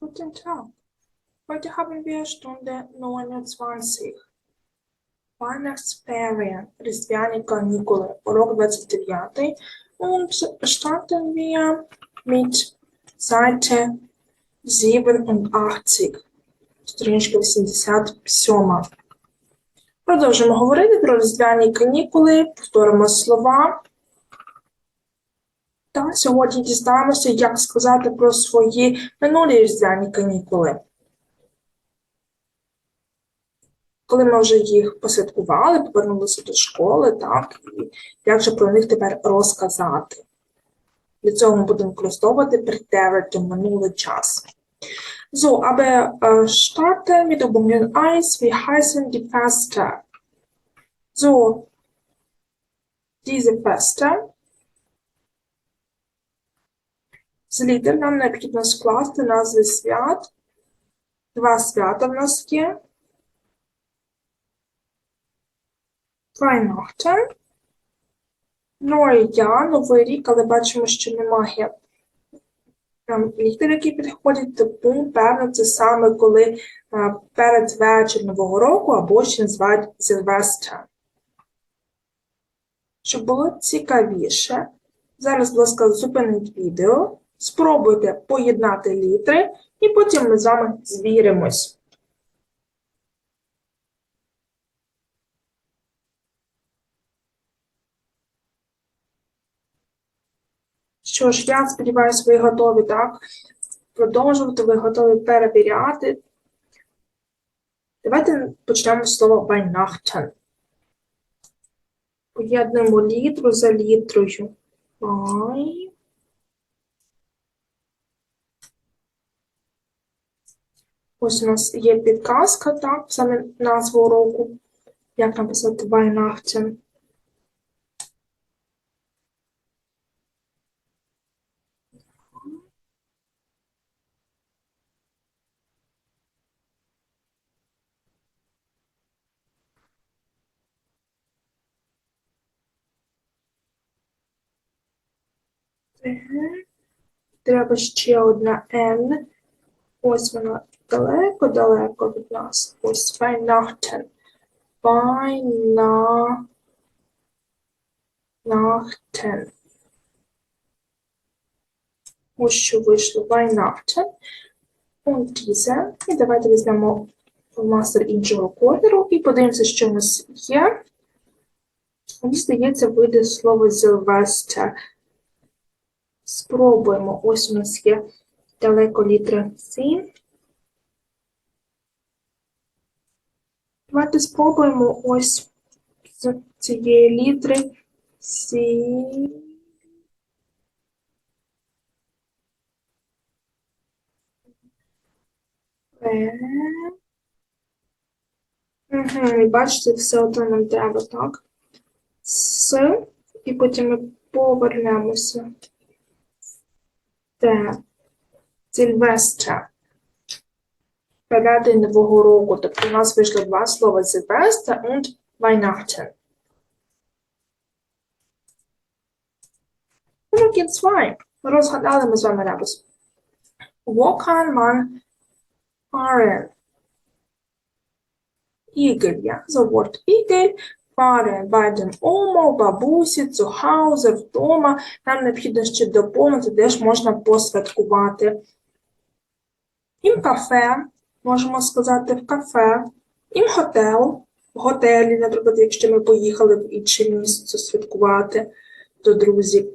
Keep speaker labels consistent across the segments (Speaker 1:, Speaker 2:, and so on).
Speaker 1: Guten Tag. Heute haben wir Stunde 29. Weihnachtsferien, Різдвяні канікули, урок 29. Und starten wir mit Seite 87, сторіночка 87. Продовжимо говорити про різдвяні канікули, повторимо слова. Та сьогодні дізнаємося, як сказати про свої минулі різдвяні канікули. Коли ми вже їх посвяткували, повернулися до школи, так, і як же про них тепер розказати. Для цього ми будемо використовувати претерити минулий час. So, aber äh, starten mit Übungen 1. Wie heißen die Feste? So, diese Feste. З літер нам необхідно скласти назви свят. Два свята в нас є. Weihnachten. Новий я, новий рік, але бачимо, що немає літер, які підходять, тому, певно, це саме коли а, перед вечір Нового року або ще називають Сильвестра. Щоб було цікавіше, зараз, будь ласка, зупиніть відео, спробуйте поєднати літери, і потім ми з вами звіримось. Що ж, я сподіваюся, ви готові, так? Продовжувати, ви готові перевіряти. Давайте почнемо з слова Weihnachten. Поєднуємо літру за літрою. Вай. Ось у нас є підказка, так, саме назву уроку. Як написати Weihnachten. Мгм. Треба ще одна N. Ось вона далеко-далеко від нас. Ось Weihnachten. Weihnachten. Ось що вийшло Weihnachten. Und diese. І давайте візьмемо мастер іншого кольору і подивимося, що в нас є. Мені здається, вийде слово Сильвестр. Спробуємо. Ось у нас є далеко літера C. Давайте спробуємо ось з цієї літери C. Е. Угу, бачите, все одно нам треба, так? С, і потім ми повернемося. Це Сильвестра. Переди Нового року. Тобто у нас вийшло два слова Сильвестра und Weihnachten. Урок 2. Розгадали ми з вами ребус. Wo kann man fahren? Ігель. Я за word Ігель. Fahren bei у бабусі, zu Hause, вдома. Нам необхідно ще доповнити, де ж можна посвяткувати. Ім кафе, можемо сказати в кафе, ім готел, в готелі, наприклад, якщо ми поїхали в інше місце святкувати до друзів.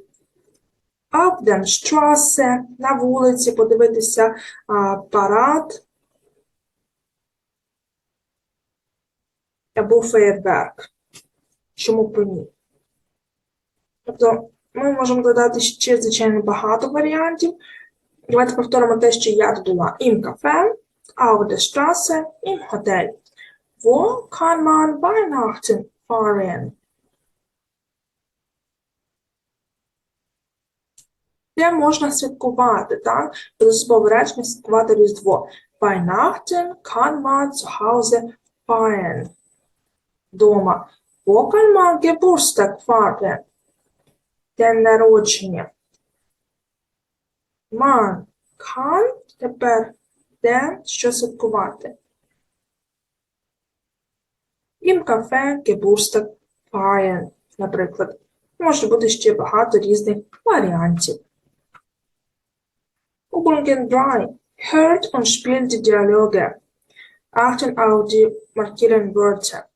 Speaker 1: Auf dem Straße, на вулиці, подивитися а, парад або феєрверк. Чому б ні? Тобто ми можемо додати ще, звичайно, багато варіантів. Давайте повторимо те, що я додала. Im Café, auf der Straße, im Hotel. Wo kann man Weihnachten feiern? Де можна святкувати, так? Безособове речення святкувати Різдво. Weihnachten kann man zu Hause feiern. Дома. Wo kann man Geburtstag feiern? День народження. Man kann тепер де що святкувати. Im Café Geburtstag feiern, наприклад. Може бути ще багато різних варіантів. Übungen 3. Hört und spielt die Dialoge. Achten auf die markierten Wörter.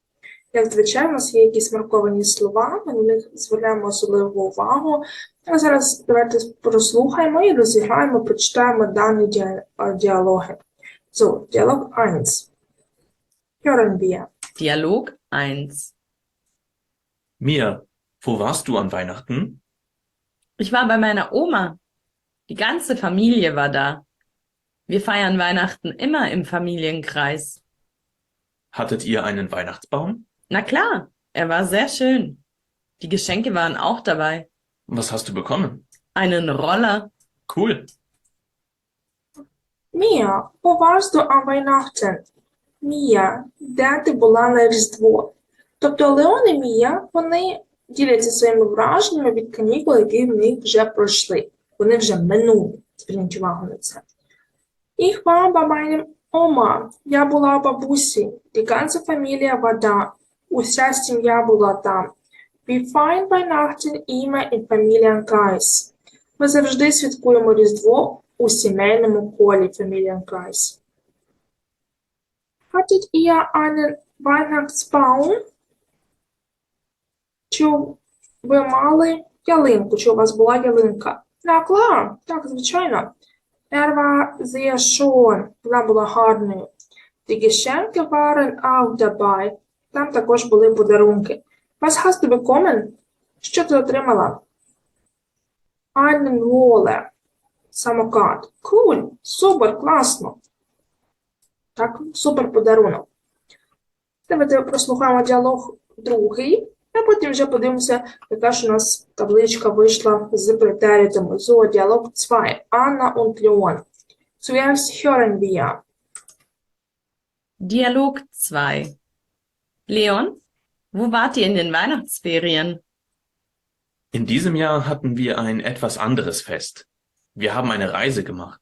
Speaker 1: Як звичайно, у нас є якісь марковані слова, ми на них звернемо особливу увагу. А зараз давайте прослухаємо і розіграємо, прочитаємо дані діа- а, діалоги. So, Dialog 1. Hören wir.
Speaker 2: Dialog 1.
Speaker 3: Mia, wo warst du an Weihnachten?
Speaker 2: Ich war bei meiner Oma. Die ganze Familie war da. Wir feiern Weihnachten immer im Familienkreis.
Speaker 3: Hattet ihr einen Weihnachtsbaum?
Speaker 2: Na klar, er war sehr schön. Die Geschenke waren auch dabei.
Speaker 3: Was hast du bekommen?
Speaker 2: Einen Roller.
Speaker 3: Cool.
Speaker 1: Мія, wo warst du an Weihnachten? Мія, де ти була на Різдво? Тобто Леон і Мія, вони діляться своїми враженнями від канікул, які в них вже пройшли. Вони вже минули. Зверніть увагу на це. Ich war bei meinem Oma. Я була у бабусі. Die ganze Familie war da. Уся сім'я була там. Wir feiern Weihnachten immer im Familienkreis. Ми завжди святкуємо Різдво у сімейному колі Familienkreis. Hattet ihr einen Weihnachtsbaum? Чи ви мали ялинку? Чи у вас була ялинка? На klar, так, звичайно. Er war sehr schön. Вона була гарною. Die Geschenke waren auch dabei. Там також були подарунки. Was hast du bekommen? Що ти отримала? Einen Roller. Самокат. Cool. Супер, класно. Так, супер подарунок. Давайте прослухаємо діалог другий, а потім вже подивимося, яка ж у нас табличка вийшла з претеритами. So, діалог 2. Анна und Leon. Zuerst hören wir.
Speaker 2: Dialog 2. Leon, wo wart ihr in den Weihnachtsferien?
Speaker 3: In diesem Jahr hatten wir ein etwas anderes Fest. Wir haben eine Reise gemacht.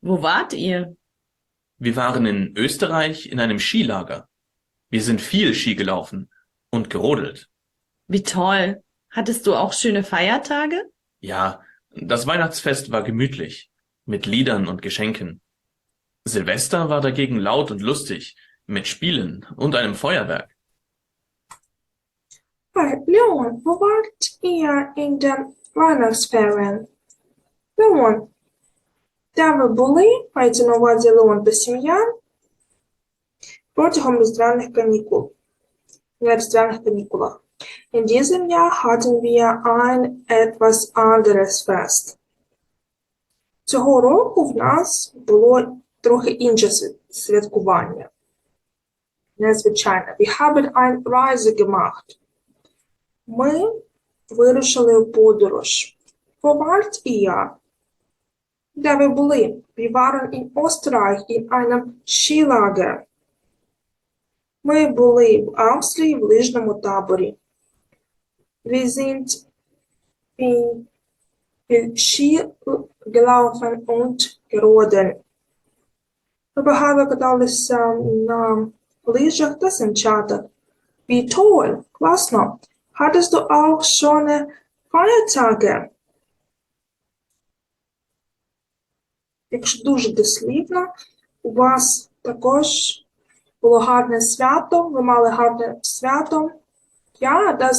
Speaker 2: Wo wart ihr?
Speaker 3: Wir waren in Österreich in einem Skilager. Wir sind viel Ski gelaufen und gerodelt.
Speaker 2: Wie toll. Hattest du auch schöne Feiertage?
Speaker 3: Ja, das Weihnachtsfest war gemütlich, mit Liedern und Geschenken. Silvester war dagegen laut und lustig, mit Spielen und einem Feuerwerk.
Speaker 1: Hi, Leon, wo wart ihr in den Weihnachtsferien? Leon, де ви були, мається на увазі Леон та сім'я, протягом різдвяних канікул. На різдвяних канікулах. In diesem Jahr hatten wir ein etwas anderes Fest. Цього року в нас було трохи інше святкування. Незвичайне. Wir haben ein Reise gemacht. Ми вирушили в подорож. Wo wart ihr? Де ви були? Wir waren in Österreich in einem. Ми були в Австрії в лижному таборі. Wir in, in und geroden. Ми багато каталися на лижах та санчатах. Wie! Класно! Hattest du auch schöne Feiertage? Якщо дуже дослівно, у вас також було гарне свято, ви мали гарне свято. Ja, das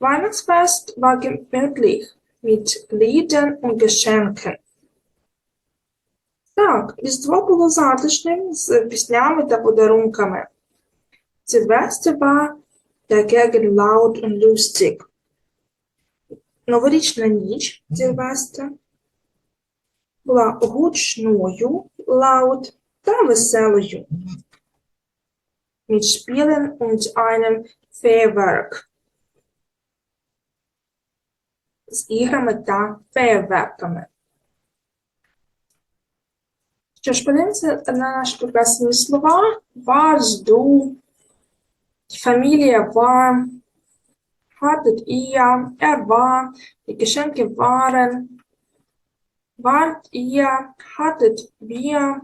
Speaker 1: Weihnachtsfest war gemütlich mit Liedern und Geschenken. Так, Різдво було затишним з піснями та подарунками. Silvester war dagegen laut und lustig. Новорічна ніч Сильвестра була гучною, laut та веселою. Mit Spielen und einem Feuerwerk. З іграми та фейерверками. Що ж, подивимося на наші прекрасні слова. Warst du, Familie war, hattet ihr, er war, die Geschenke waren, wart ihr, hattet wir,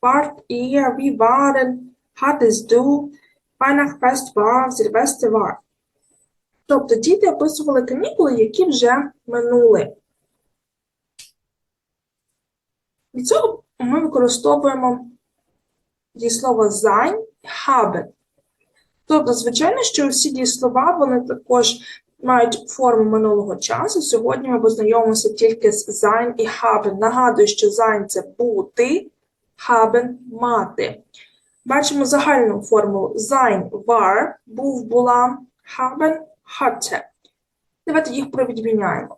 Speaker 1: wart ihr, wie waren, hattest du, Weihnachtsfest war, Silvester war. Тобто діти описували канікули, які вже минули. Від цього ми використовуємо дієслово sein, haben. Тобто, звичайно, що всі дієслова вони також мають форму минулого часу. Сьогодні ми познайомимося тільки з sein і haben. Нагадую, що sein – це бути, haben – мати. Бачимо загальну формулу sein war, був, була, haben – hatte. Давайте їх провідміняємо.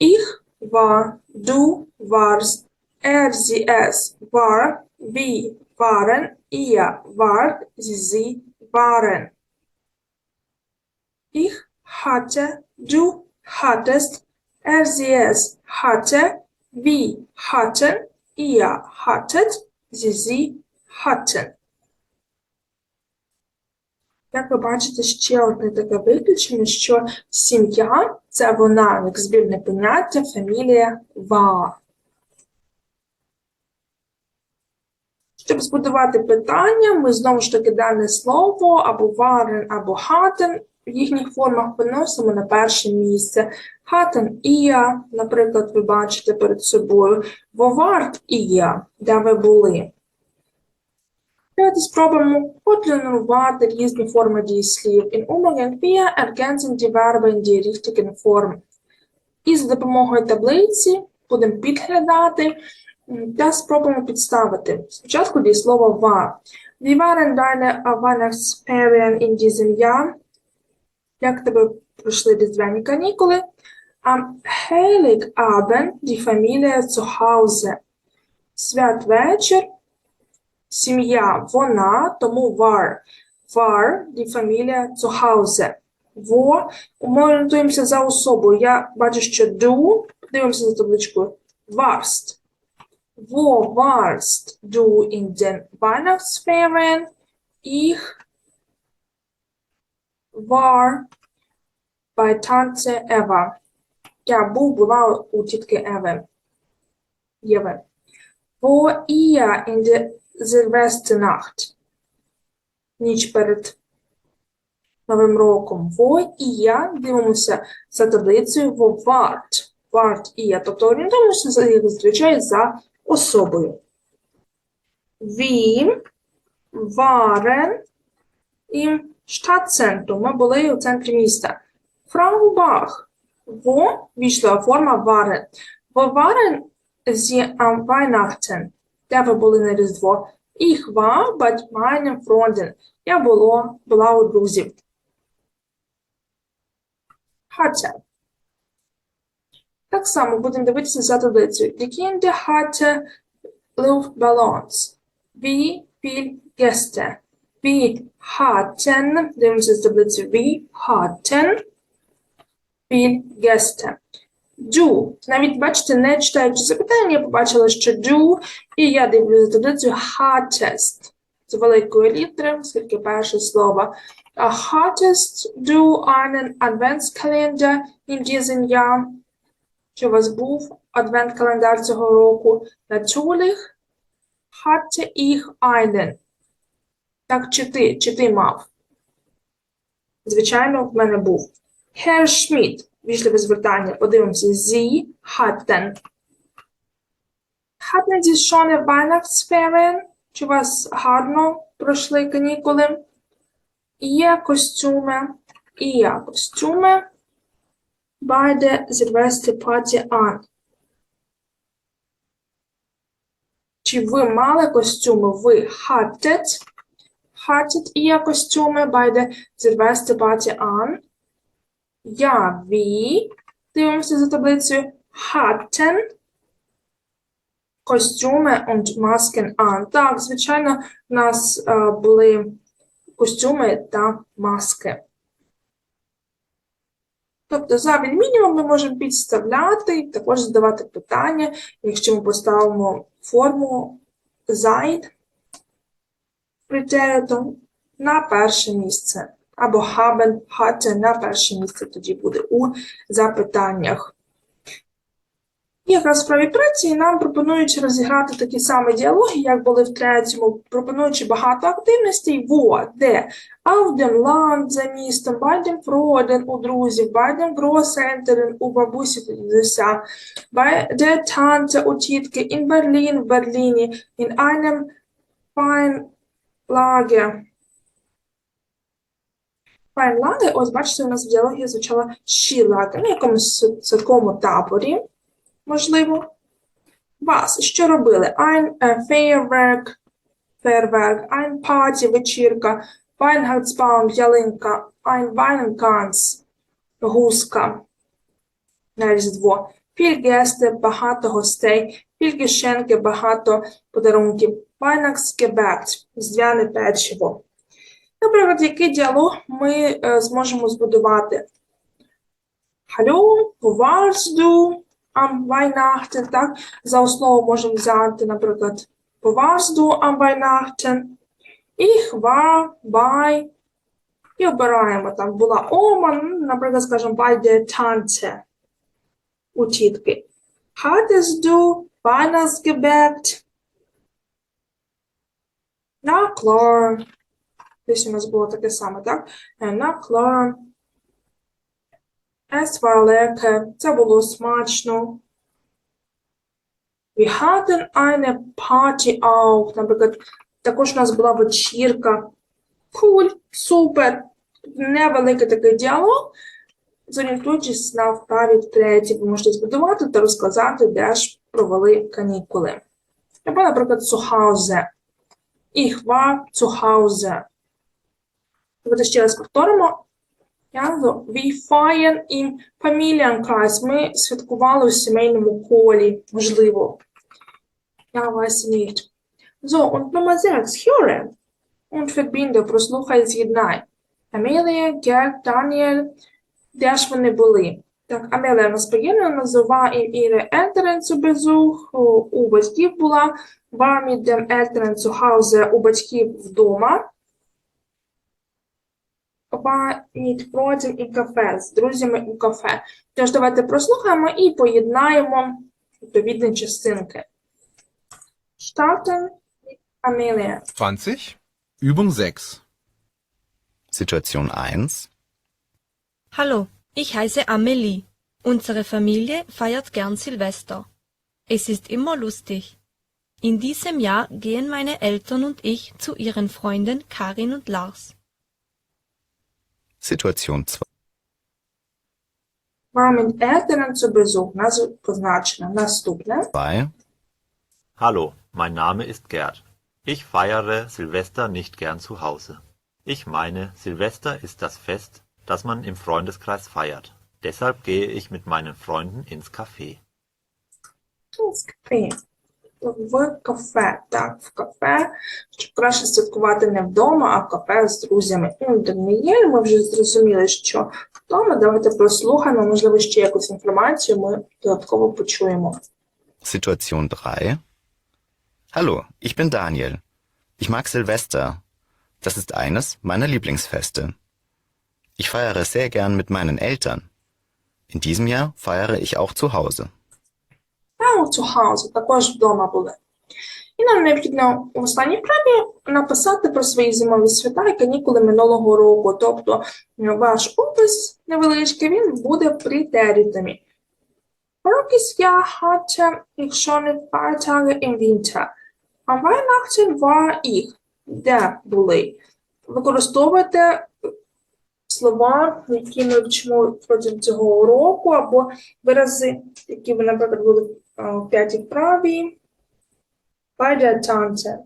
Speaker 1: Ich war, du warst, er, sie, es war, wir waren, ihr wart, sie waren. Ich hatte, du hattest, er, sie, es hatte, wir hatten, ihr hattet, sie, sie hatten. Як ви бачите, ще одне таке виключення, що сім'я це вона, як збірне поняття, фамілія war. Щоб збудувати питання, ми знову ж таки дане слово або waren, або hatten в їхніх формах виносимо на перше місце. Hatten ihr, наприклад, ви бачите перед собою. Wart ihr, де ви були. Давайте спробуємо потренувати різні форми дієслів. In Umgang wir ergänzen die Verben in die richtigen Formen. І за допомогою таблиці будемо підглядати та спробуємо підставити. Спочатку дієслово war. Wie waren deine Weihnachtsferien in diesem? Як тебе пройшли різдвяні канікули? Am Heiligabend die Familie zu Hause. Святвечір Сім'я вона, тому war. War, die Familie zu Hause. Во, ми за особою. Я бачу, що du, дивимося за табличкою. Warst. Wo warst du in den Weihnachtsferien? Ich war bei Tante Eva. Я був, була у тітки Еви. Єви. Wo ihr in der Silvesternacht. Ніч перед Новим роком. Во і я дивимося за таблицею во варт. Варт і я. Тобто орієнтуємося зазвичай за особою. Wir waren im Stadtzentrum. Ми були у центрі міста. Bach. Во війшла форма waren. Wo waren Sie am? Де ви були на Різдво? Ich war bei meinen. Я було, була у друзів. Hatte. Так само будемо дивитися за таблицею. Die Kinder hatte Luftballons. Wie viel Gäste? Wir hatten, дивимося з таблицею, wir hatten viel Gäste. Do. Навіть, бачите, не читаючи запитання, я побачила, що do, і я дивлюся за таблицею hattest. З великої літери, оскільки перше слово. А hattest du einen Adventskalender in diesem Jahr? Чи у вас був адвент-календар цього року? Natürlich hatte ich einen. Так, чи ти, чи ти мав? Звичайно, в мене був. Herr Schmidt. Вічливе звертання. Подивимося. Sie hatten. Hatten Sie schon Weihnachtsferien? Чи у вас гарно пройшли канікули? Ihr костюми. Ihr костюми. Bei der Silvesterparty an. Чи ви мали костюми? Ви hattet. Hattet ihr костюми bei der Silvesterparty an? Я, ви. Дивимося за таблицею. Hatten. Костюми und Masken an. Так, звичайно, у нас е, були костюми та маски. Тобто за мінімум ми можемо підставляти і також задавати питання, якщо ми поставимо форму «Зайд» претеритум на перше місце. Або haben, hatte на перше місце тоді буде у запитаннях. Якраз в правій праці нам пропонують розіграти такі самі діалоги, як були в третьому, пропонуючи багато активностей, во, де Аудем ланд за містом, байдем фроден у друзів, байдем гросентерен у бабусі дідуся, bei der у тітки, in Berlin в Берліні, in einem Feinlage. Feinlage, ось бачите, у нас в діалогі звучало Skilage, на якомусь сад- садковому таборі, можливо. Вас, що робили? Ein äh, Feuerwerk, Фейерверк, ein Party, вечірка, Weihnachtsbaum, ялинка, ein Weinenkranz, гуска. На Різдво, Фільгести, багато гостей, Фільгешенки, багато подарунків, Weihnachtsgebäck, різдвяне печиво. Наприклад, який діалог ми е, зможемо збудувати? Hallo, wo warst du am? Так, за основу можемо взяти, наприклад, warst du am Weihnachten? Ich war і обираємо там була Ома, наприклад, скажемо bei der Tante у тітки. Hattest du Weihnachtsgebäck? Na klar. Десь у нас було таке саме, так? Na klar. Es war. Це було смачно. Wir hatten eine Party auch. Наприклад, також у нас була вечірка. Куль, супер. Невеликий такий діалог. Зорієнтуючись на вправі втретє, ви можете збудувати та розказати, де ж провели канікули. Або, наприклад, zu Hause. Ich war zu Hause. Давайте ще раз повторимо. So, wir feiern im Familienkreis. Ми святкували у сімейному колі, можливо. Ja, weiß nicht. So, und Nummer 6. Höre und verbinde, прослухай, з'єднай. Амелія, Герт, Даніель, де ж вони були? Так, Амелія нас поєднана, назова і zu Besuch, у, батьків була, mit dem Eltern zu Hause, у батьків вдома, war mit Freunden і кафе, з друзями у кафе. Тож давайте прослухаємо і поєднаємо відповідні частинки. Starten mit Amelia.
Speaker 4: 20. Übung 6.
Speaker 5: Situation 1.
Speaker 6: Hallo, ich heiße Amelie. Unsere Familie feiert gern Silvester. Es ist immer lustig. In diesem Jahr gehen meine Eltern und ich zu ihren Freunden Karin und Lars.
Speaker 5: Situation 2.
Speaker 1: War mit Eltern zu Besuch. Назва позначена. Наступне.
Speaker 5: 2.
Speaker 7: Hallo, mein Name ist Gerd. Ich feiere Silvester nicht gern zu Hause. Ich meine, Silvester ist das Fest, das man im Freundeskreis feiert. Deshalb gehe ich mit meinen Freunden ins Café.
Speaker 1: В кафе. В кафе. Так, в кафе. Щоб краще святкувати не вдома, а в кафе з друзями. Ну, Даніель, ми вже зрозуміли, що вдома. Давайте прослухаємо, можливо, ще якусь інформацію ми додатково почуємо.
Speaker 5: Situation 3. Hallo, ich bin Daniel. Ich mag Silvester. Das ist eines meiner Lieblingsfeste. Ich feiere sehr gern mit meinen Eltern. In diesem Jahr feiere ich auch zu Hause.
Speaker 1: Та у також вдома були. І нам необхідно в останній вправі написати про свої зимові свята і канікули минулого року. Тобто ваш опис невеличкий, він буде претеритами. Voriges Jahr hatte ich schon ein paar Tage im Winter. Am Weihnachten war ich. Де були? Використовуйте слова, які ми вчимо протягом цього уроку, або вирази, які ви, наприклад, були а, в п'ятій вправі. Bei der Tante.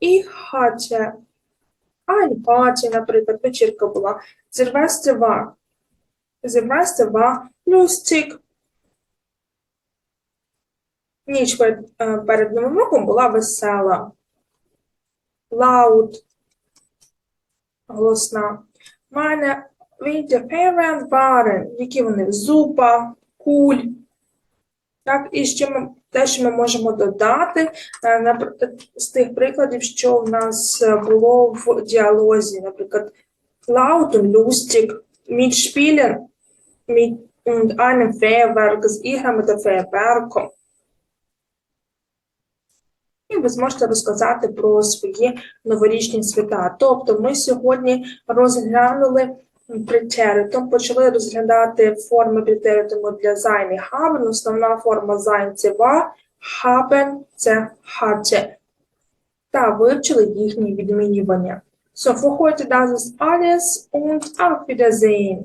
Speaker 1: Ich hatte наприклад, вечірка була. Silvester war. Silvester war lustig. Ніч перед, Новим роком була весела. Laut. Голосна. Meine Winterferien waren, які вони? Зупа, куль. Так, і ще ми те, що ми можемо додати е, з тих прикладів, що в нас е, було в діалозі, наприклад, Лаутен, Люстік, Мідшпілер, Айнен Фейерверк з іграми та фейерверком. І ви зможете розказати про свої новорічні свята. Тобто ми сьогодні розглянули претеритум, почали розглядати форми претеритуму для і haben. Основна форма зайн – це ва, хабен – це hatte. Та вивчили їхні відмінювання. So, für heute das ist alles und auf Wiedersehen.